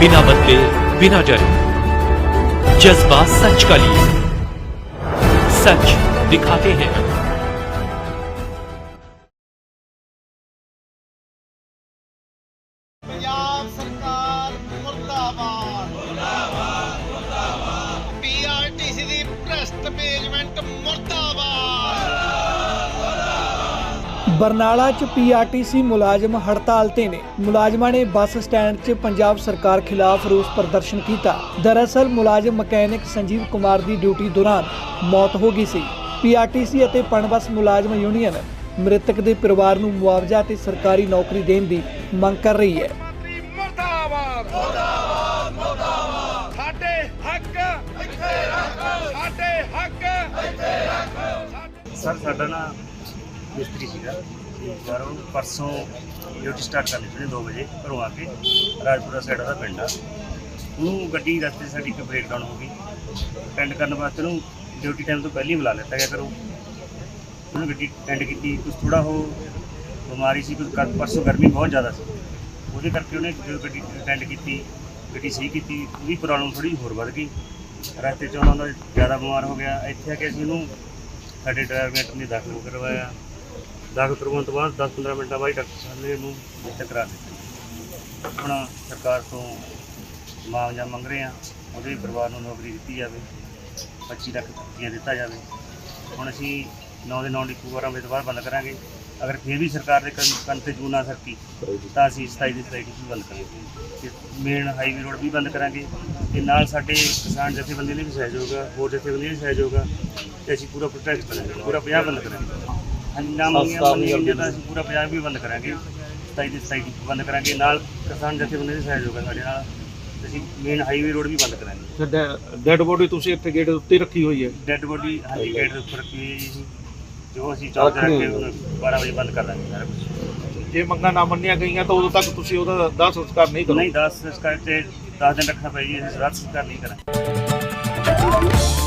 बिना बदले, बिना डरे। जज्बा सच का लिए। सच दिखाते हैं। सरकार मुर्दाबाद। मुर्दाबाद मुर्दाबाद। पीआरटीसी दी मैनेजमेंट मुर्दाबाद। ਬਰਨਾਲਾ 'ਚ ਪੀਆਰਟੀਸੀ ਮੁਲਾਜ਼ਮ ਹੜਤਾਲ ਤੇ ਨੇ। ਮੁਲਾਜ਼ਮਾਂ ਨੇ ਬੱਸ ਸਟੈਂਡ 'ਚ ਪੰਜਾਬ ਸਰਕਾਰ ਖਿਲਾਫ ਰੋਸ ਪ੍ਰਦਰਸ਼ਨ ਕੀਤਾ। ਦਰਅਸਲ ਮੁਲਾਜ਼ਮ ਮਕੈਨਿਕ ਸੰਜੀਵ ਕੁਮਾਰ ਦੀ ਡਿਊਟੀ ਦੌਰਾਨ ਮੌਤ ਹੋ ਗਈ ਸੀ। ਪੀਆਰਟੀਸੀ ਅਤੇ ਪਣਬਸ ਮੁਲਾਜ਼ਮ ਯੂਨੀਅਨ ਮ੍ਰਿਤਕ ਦੇ ਪਰਿਵਾਰ ਨੂੰ ਮੁਆਵਜ਼ਾ ਤੇ ਸਰਕਾਰੀ ਨੌਕਰੀ ਦੇਣ ਦੀ ਮੰਗ ਕਰ ਰਹੀ ਹੈ। ਮੰਤਰੀ ਮੁਰਦਾਬਾਦ। ਮੁਰਦਾਬਾਦ ਮੁਰਦਾਬਾਦ। ਸਾਡੇ ਹੱਕ ਇੱਥੇ ਰੱਖ। ਸਾਡੇ ਹੱਕ ਇੱਥੇ ਰੱਖ। ਸਰ ਸਾਡਾ ਨਾ ਮਿਸਤਰੀ ਸੀਗਾ ਯਾਰ ਉਹ ਪਰਸੋਂ ਡਿਊਟੀ ਸਟਾਰਟ ਕਰਨੀ ਸੀ 2 ਵਜੇ, ਘਰੋਂ ਆ ਕੇ ਰਾਜਪੁਰਾ ਸਾਈਡ ਦਾ ਪਿੰਡ ਆ। ਉਹਨੂੰ ਗੱਡੀ ਰਸਤੇ 'ਚ ਸਾਡੀ ਇੱਕ ਬ੍ਰੇਕਡਾਊਨ ਹੋ ਗਈ। ਅਟੈਂਡ ਕਰਨ ਵਾਸਤੇ ਉਹਨੂੰ ਡਿਊਟੀ ਟਾਈਮ ਤੋਂ ਪਹਿਲਾਂ ਹੀ ਬੁਲਾ ਲਿੱਤਾ ਗਿਆ ਕਰੋ ਉਹਨੂੰ ਗੱਡੀ ਅਟੈਂਡ ਕੀਤੀ ਕੁਝ ਥੋੜਾ ਹੋ ਬਿਮਾਰੀ ਸੀ ਕੁਝ ਪਰਸੋਂ ਗਰਮੀ ਬਹੁਤ ਜ਼ਿਆਦਾ ਸੀ। ਉਹਦੇ ਕਰਕੇ ਉਹਨੇ ਜਦੋਂ ਗੱਡੀ ਅਟੈਂਡ ਕੀਤੀ, ਗੱਡੀ ਸਹੀ ਕੀਤੀ, ਉਹਦੀ ਪ੍ਰੋਬਲਮ ਥੋੜੀ ਹੋਰ ਵੱਧ ਗਈ। ਰਸਤੇ 'ਚ ਉਹਨਾਂ ਦਾ ਜ਼ਿਆਦਾ ਬਿਮਾਰ ਹੋ ਗਿਆ। ਇੱਥੇ ਆ ਕੇ ਅਸੀਂ ਉਹਨੂੰ ਸਾਡੇ ਡਰਾਈਵਰ ਨੇ ਦਾਖਲ ਕਰਵਾਇਆ। ਦਾਖਲ ਕਰਵਾਉਣ ਤੋਂ ਬਾਅਦ 10-15 ਮਿੰਟਾਂ ਬਾਅਦ ਡਾਕਟਰ ਸਾਹਿਬ ਨੇ ਉਹਨੂੰ ਇੱਥੇ ਕਰਾ ਦਿੱਤਾ। ਹੁਣ ਸਰਕਾਰ ਤੋਂ ਮੁਆਵਜ਼ਾ ਮੰਗ ਰਹੇ ਆ ਉਹਦੇ ਪਰਿਵਾਰ ਨੂੰ ਨੌਕਰੀ ਦਿੱਤੀ ਜਾਵੇ 25 ਲੱਖ ਰੁਪਈਆ ਦਿੱਤਾ ਜਾਵੇ। ਹੁਣ ਅਸੀਂ 9 ਦੇ 9 ਡਿਪੂ ਵਾਰਾਂ ਵਜੇ ਤੋਂ ਬੰਦ ਕਰਾਂਗੇ। ਅਗਰ ਫਿਰ ਵੀ ਸਰਕਾਰ ਦੇ ਕੰਨ ਕੰਨ ਤੇ ਜੂਨਾ ਸਰਕੀ, ਤਾਂ ਅਸੀਂ 27 ਦੀ 27 ਡਿਪੂ ਬੰਦ ਕਰਾਂਗੇ। ਮੇਨ ਹਾਈਵੇ ਰੋਡ ਵੀ ਬੰਦ ਕਰਾਂਗੇ। ਤੇ ਨਾਲ ਸਾਡੇ ਕਿਸਾਨ ਜਥੇਬੰਦੀਆਂ ਲਈ ਵੀ ਸਹਿਯੋਗ ਆ, ਹੋਰ ਜਥੇਬੰਦੀਆਂ ਨੇ ਵੀ ਸਹਿਯੋਗ ਆ, ਤੇ ਅਸੀਂ ਪੂਰਾ ਪ੍ਰੋਟੈਕਟ ਕਰਾਂਗੇ, ਪੂਰਾ ਪੰਜਾਬ ਬੰਦ ਕਰਾਂਗੇ। ਹਾਂਜੀ ਨਾ ਮੰਗੀਆਂ ਮੰਨੀਆਂ ਤਾਂ ਅਸੀਂ ਪੂਰਾ ਪੰਜਾਬ ਵੀ ਬੰਦ ਕਰਾਂਗੇ 27 ਦੇ 27 ਡਿਪੂ ਬੰਦ ਕਰਾਂਗੇ ਨਾਲ ਕਿਸਾਨ ਜਥੇਬੰਦੀ ਦੇ ਸਹਿਯੋਗ ਆ ਸਾਡੇ ਨਾਲ ਤੇ ਅਸੀਂ ਮੇਨ ਹਾਈਵੇ ਰੋਡ ਵੀ ਬੰਦ ਕਰਾਂਗੇ। ਡੈਡ ਬੋਡੀ ਤੁਸੀਂ ਇੱਥੇ ਗੇਟ ਉੱਤੇ ਰੱਖੀ ਹੋਈ ਹੈ? ਡੈੱਡ ਬੋਡੀ ਹਾਂਜੀ ਗੇਟ ਦੇ ਉੱਪਰ ਰੱਖੀ ਹੋਈ ਹੈ ਜੀ। ਜੋ ਅਸੀਂ ਤੇ ਰੱਖ ਕੇ ਹੁਣ 12 ਵਜੇ ਬੰਦ ਕਰ ਦਾਂਗੇ ਸਾਰਾ ਕੁਝ ਜੇ ਮੰਗਾਂ ਨਾ ਮੰਨੀਆਂ ਗਈਆਂ ਤਾਂ ਉਦੋਂ ਤੱਕ ਤੁਸੀਂ ਉਹਦਾ ਦਾਹ ਸੰਸਕਾਰ ਨਹੀਂ ਕਰੋ ਨਹੀਂ 10 ਇਸ ਕਰਕੇ 10 ਦਿਨ ਰੱਖਣਾ ਪਈ ਜੀ ਅਸੀਂ ਰਾਤ ਸੰਸਕਾਰ ਨਹੀਂ ਕਰਾਂਗੇ।